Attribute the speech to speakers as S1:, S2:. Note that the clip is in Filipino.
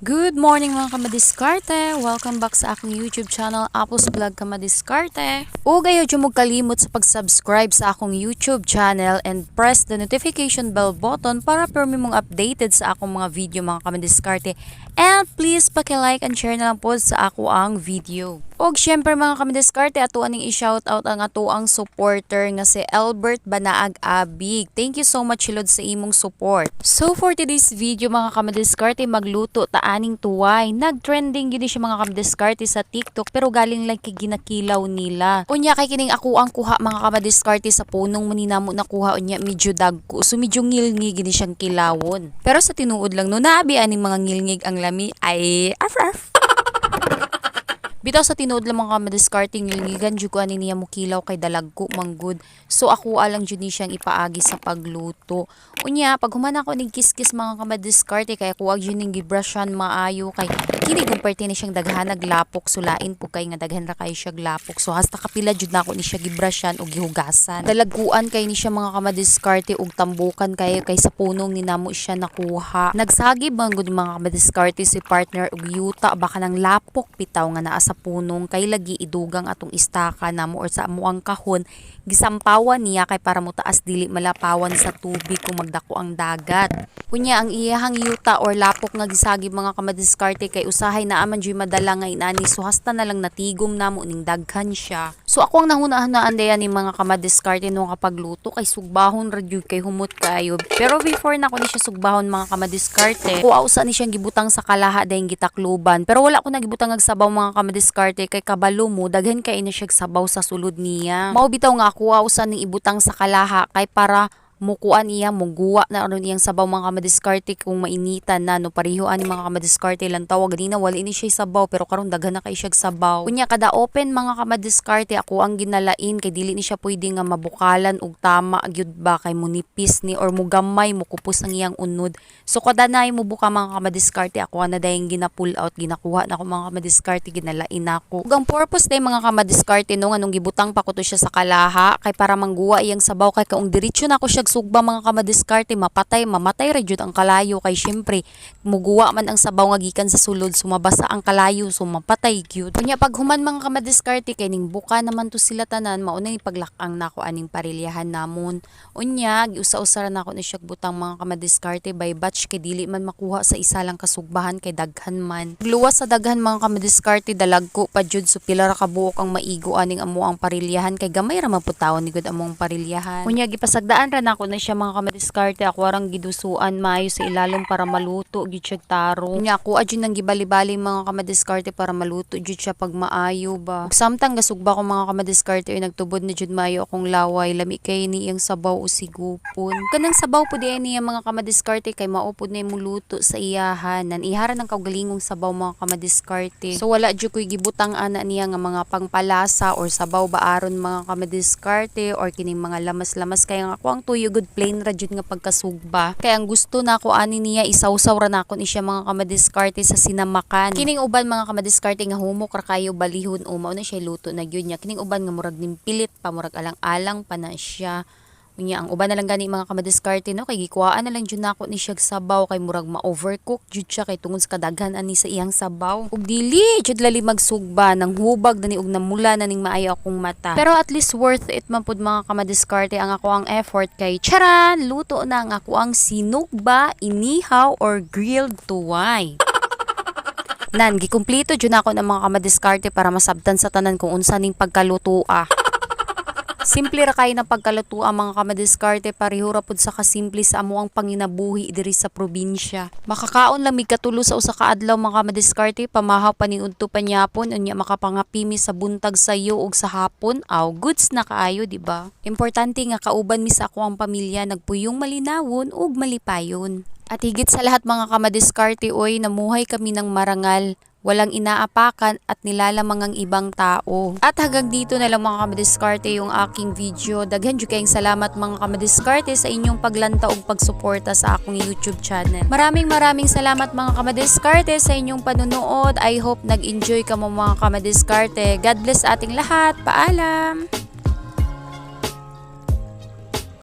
S1: Good morning mga kamadiskarte! Welcome back sa akong YouTube channel, Apples Vlog Kamadiskarte. O gayo dyan mo kalimot sa pag-subscribe sa akong YouTube channel and press the notification bell button para permi mong updated sa akong mga video mga kamadiskarte. And please paki-like and share na lang po sa ako ang video. Og syempre mga kamadiskarte, ato aning i-shoutout ang ato ang supporter nga si Albert Banaag Abig. Thank you so much Lord sa imong support. So for today's video mga kamadiskarte, magluto ta aning tuway. Nag-trending gid siya mga kamadiskarte sa TikTok pero galing lang kay ginakilaw nila. Unya kay kining ako ang kuha mga kamadiskarte sa punong maninamo na kuha unya medyo dagko. So medyo ngilngi gid siyang kilawon. Pero sa tinuod lang no naabi aning mga ngilngig ang lami ay arf arf. Bitaw sa tinuod lang mga madiscarding ngilngigan jud ko ani niya mukilaw kay dalagko manggod. So ako alang jud ni siyang ipaagi sa pagluto. Unya pag human ako ning kiskis mga kamadiscarte kay kuwag jud ning gibrushan maayo kay kini kung parte ni siyang daghan naglapok sulain po kay nga daghan ra kay siya glapok. So hasta kapila jud nako ni siya gibrushan og gihugasan. Dalagkuan kay ni siya mga kamadiscarte og tambukan kay kay sa punong ni namo siya nakuha. Nagsagib man mga kamadiscarte si partner og yuta baka nang lapok bitaw nga naa sa punong kay lagi idugang atong istaka namo or sa amuang kahon gisampawan niya kay para mo taas dili malapawan sa tubig kung magdako ang dagat. Kunya ang iyahang yuta or lapok nga gisagib mga kamadiskarte kay usahay na aman joy madala nga inani so hasta na lang natigom namo ning daghan siya. So ako ang nahunahan na andeya ni mga kamadiskarte nung kapag luto kay sugbahon ra jud kay humot kayo. Pero before na ko ni siya sugbahon mga kamadiskarte, kuaw sa ni siyang gibutang sa kalaha dahil gitakluban. Pero wala ko nagibutang og sabaw mga kamadiskarte kay kabalo mo daghan kay ina siya sabaw sa sulod niya. Mao bitaw nga kuaw sa ning ibutang sa kalaha kay para mukuan iya muguwa na aron iyang sabaw mga kamadiskarte kung mainitan na no pareho ani mga kamadiskarte lang tawag ganina wala ini siya sabaw pero karon daghan na kay siya sabaw. Kunya kada open mga kamadiskarte ako ang ginalain kay dili ni siya pwede nga mabukalan og tama gyud ba kay munipis ni or mugamay mukupos ang iyang unod. So kada nay mo buka mga kamadiskarte ako na dayang gina-pull out ginakuha na ako mga kamadiskarte ginalain ako. Ug ang purpose day mga kamadiskarte no nganong gibutang pa ko to siya sa kalaha kay para mangguwa iyang sabaw kay kaong diretso na ako siya sugba mga kamadiskarte mapatay mamatay ra ang kalayo. Kay syempre muguwa man ang sabaw nga gikan sa sulod sumabasa ang kalayo so mapatay gyud. Kunya pag human mga kamadiskarte kay ning buka naman to sila tanan mao na paglakang nako aning parilyahan namon. Unya giusa-usa ra nako ni siya butang mga kamadiskarte by batch kay dili man makuha sa isa lang kasugbahan kay daghan man. Luwas sa daghan mga kamadiskarte dalagko pa jud so pila ra ka buok ang maigo aning amo ang parilyahan kay gamay ra maputawon ni gud among parilyahan. Unya gipasagdaan ra nako ako na siya mga kamadiskarte ako arang gidusuan maayo sa ilalom para maluto gyud siya taro. Nya ako adyo nang gibali-bali mga kamadiskarte para maluto gyud siya pag maayo ba. Samtang gasugba ko mga kamadiskarte ay nagtubod na jud maayo akong laway. Lami kay ni iyang sabaw o sigupon. Kanang sabaw po di niya mga kamadiskarte kay maupod na imong luto sa iyahan. Nan ihara ng kaugalingong sabaw mga kamadiskarte so wala jud koy gibutang ana niya nga mga pangpalasa or sabaw baaron mga kamadiskarte or kining mga lamas-lamas. Kay nga ako ang tuyo good plain ra jud nga pagkasugba. Kaya ang gusto na ako ani niya isawsaw ra nako ni siya mga kamadiskarte sa sinamakan. Kining uban mga kamadiskarte nga humok ra kayo balihon o mao na siya luto na gyud niya. Kining uban nga murag nimpilit pa murag alang-alang pa na siya. Unya ang uban na lang gani mga kamadiskarte no kay gikuhaan na lang jud nako ni siya sabaw kay murag ma-overcook jud siya kay tungod sa kadaghan ani sa iyang sabaw. Ug dili jud lali magsugba nang hubag dani ug namula na ning maayo akong mata. Pero at least worth it man pud mga kamadiskarte ang ako ang effort kay charan luto na ang ako ang sinugba, inihaw or grilled tuway. Nan, gikumpleto jud ako ng mga kamadiskarte para masabtan sa tanan kung unsa ning pagkaluto ah. Simple ra kayo ng pagkaluto ang mga kamadiskarte pareho ra pud sa kasimple sa amo ang panginabuhi diri sa probinsya. Makakaon lang mig katulo sa usa ka adlaw mga kamadiskarte pamahaw paniudto panyapon unya makapangapimi sa buntag sayo ug sa hapon aw goods na kaayo di ba? Importante nga kauban mi sa ako ang pamilya nagpuyong malinawon ug malipayon. At higit sa lahat mga kamadiskarte oy namuhay kami ng marangal walang inaapakan at nilalamang ang ibang tao. At hanggang dito na lang mga kamadiskarte yung aking video. Daghan jud kayong salamat mga kamadiskarte sa inyong paglanta ug pagsuporta sa akong YouTube channel. Maraming maraming salamat mga kamadiskarte sa inyong panunood. I hope nag-enjoy ka mo mga kamadiskarte. God bless ating lahat. Paalam!